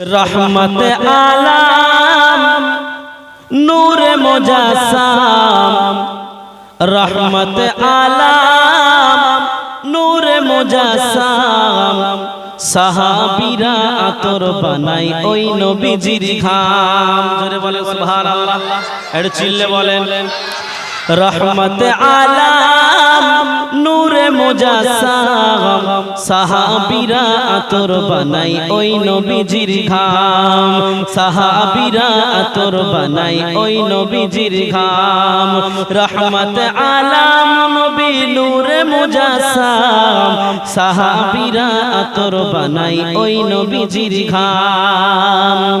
রহমত আলাম, নূরে মোজাসাম। রহমত আলাম, নূরে মোজাসাম। সাহাবিরা আতর বানাই ওই নবীজির ঘাম। জোরে বলে সুবহানাল্লাহ। একটু চিল্লে বলেন। রহমত আলাম নূরে মোজাসাম, সাহাবিরা আতর বানাই ওই নবীজির ঘাম। সাহাবিরা আতর বানাই ওই নবীজির ঘাম। রহমত আলাম নবী নূরে মোজাসাম, সাহাবিরা আতর বানাই ওই নবীজির ঘাম।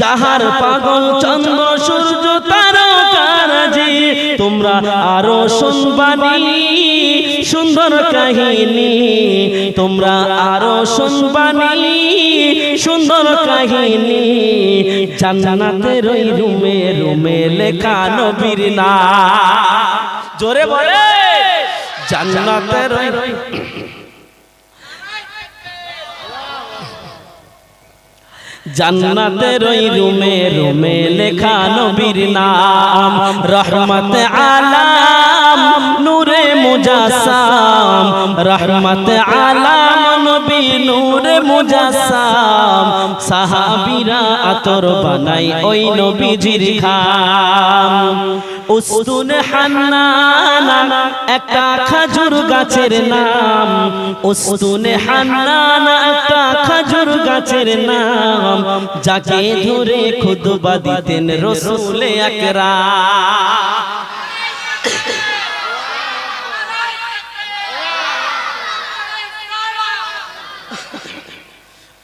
যাহার পাগল চন্দ্র, সূর্য তারকারাজি তোমরা আরও শুনবানি সুন্দর কাহিনী। তোমরা আরও শুনবানি সুন্দর কাহিনী। জান্নাতের ওই রুমে রুমে লেখা নবীর না জোরে বলে জান্নাতের ওই জান্নাতের ওই রুমে রুমে লেখা নবীর নাম। রহমত আলাম, নূরে মুজাসাম। রহমত আলাম নবী, নূরে মুজাসাম। সাহাবীরা আতর বানাই ওই নবীজির খাম উস্তুন হান্নানা একটা খাজুর গাছের নাম। উস্তুন হান্নানা একটা খাজুর গাছের নাম। যাকে ধরে খুদবা দিতেন রসুল আকরাম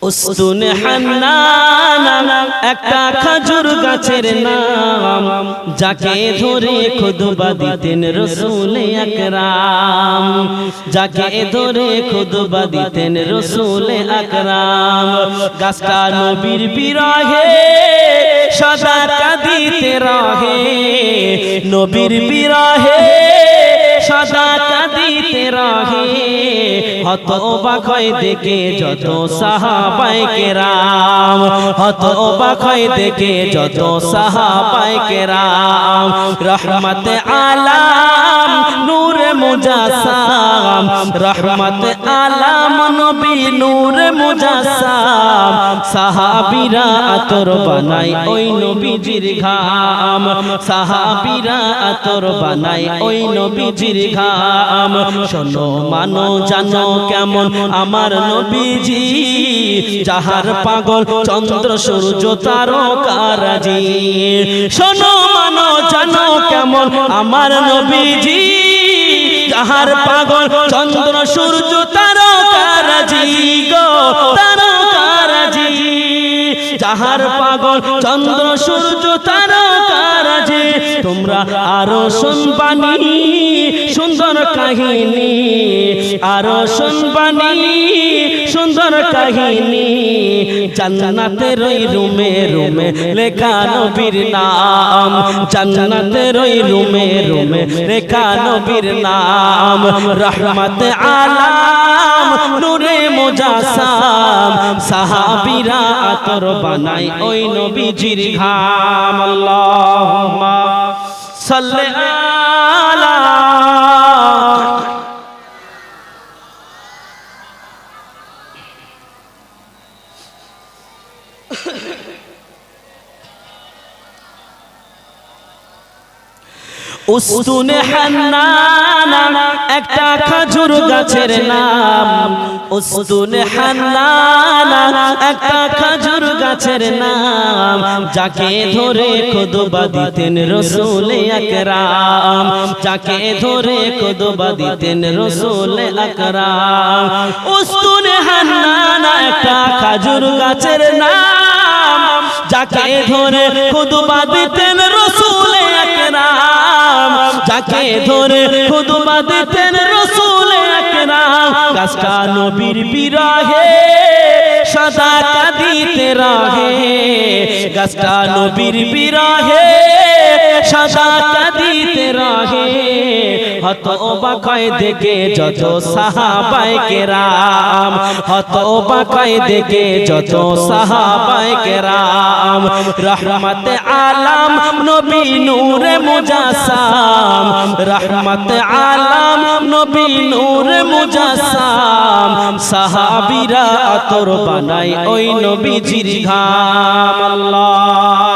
উস্তুন হান্নানা, একটা খাজুর গাছের নাম, যাকে ধরে খুদবা দিতেন রসুল আকরাম, যাকে ধরে খুদবা দিতেন রসুল আকরাম। গাছটা নবীর বিরহে সদা কাঁদিতে রহে, নবীর বিরহে সদা কাঁদিতে রহে। হত বাখয় দেখে যত সাহাবাই কেরাম। হত বাখয় দেখে যত সাহাবাই কেরাম। রহমত আলাম, নূর রহমত আলাম নবী নূর মুজাসাম। সাহাবিরা আতর বানাই ওই নবীজির ঘাম। সাহাবিরা আতর বানাই ওই নবীজির ঘাম। শোনো, মানো, জানো কেমন আমার নবীজি। যাহার পাগল চন্দ্র, সূর্য তারকারাজি শোনো, মানো, জানো কেমন আমার নবীজি। যাহার পাগল চন্দ্র সূর্য, তারকারাজি গো, তারকারাজি। যাহার পাগল চন্দ্র সূর্য, তারকারাজি, তোমরা আরও শুনবানি, সুন্দর কাহিনী। আরও শুনবানি সুন্দর কাহিনী। জান্নাতের ওই রুমে রুমে লেখা নবীর নাম। জান্নাতের ওই রুমে রুমে লেখা নবীর নাম। রহমত আলাম। নূরে মুজাসাম। সাহাবীরা আতর বানাই ওই নবীজির ঘাম। আল্লাহুম্মা সাল্লি আলা। একটা খাজুর গাছের নাম। উস্তুন হান্নানা একটা খাজুর গাছের নাম। যাকে ধরে খুদবা দিতেন রসুল আকরাম। যাকে ধরে খুদবা দিতেন রসুল হান্নানা খাজুর গাছের নাম। যাকে ধরে খুদবা দিতেন রসুল একরাম, যাকে ধরে খুদবা দিতেন রসুল একরাম গাছটা নবীর বিরহে সদা কাঁদিতে রহে গাছটা নবীর বিরহে সদা কাঁদিতে রহে। হত বাকায় দেখে যত সাহাবায় কেরাম। হত বাকায় দেখে যত সাহাবায় কেরাম। রহমত আলাম নবী নূরে মুজাসাম। রহমত আলাম নবী নূরে মুজাসাম। সাহাবীরা আতর বানাই ওই নবীজির ঘাম। আল্লাহুম্মা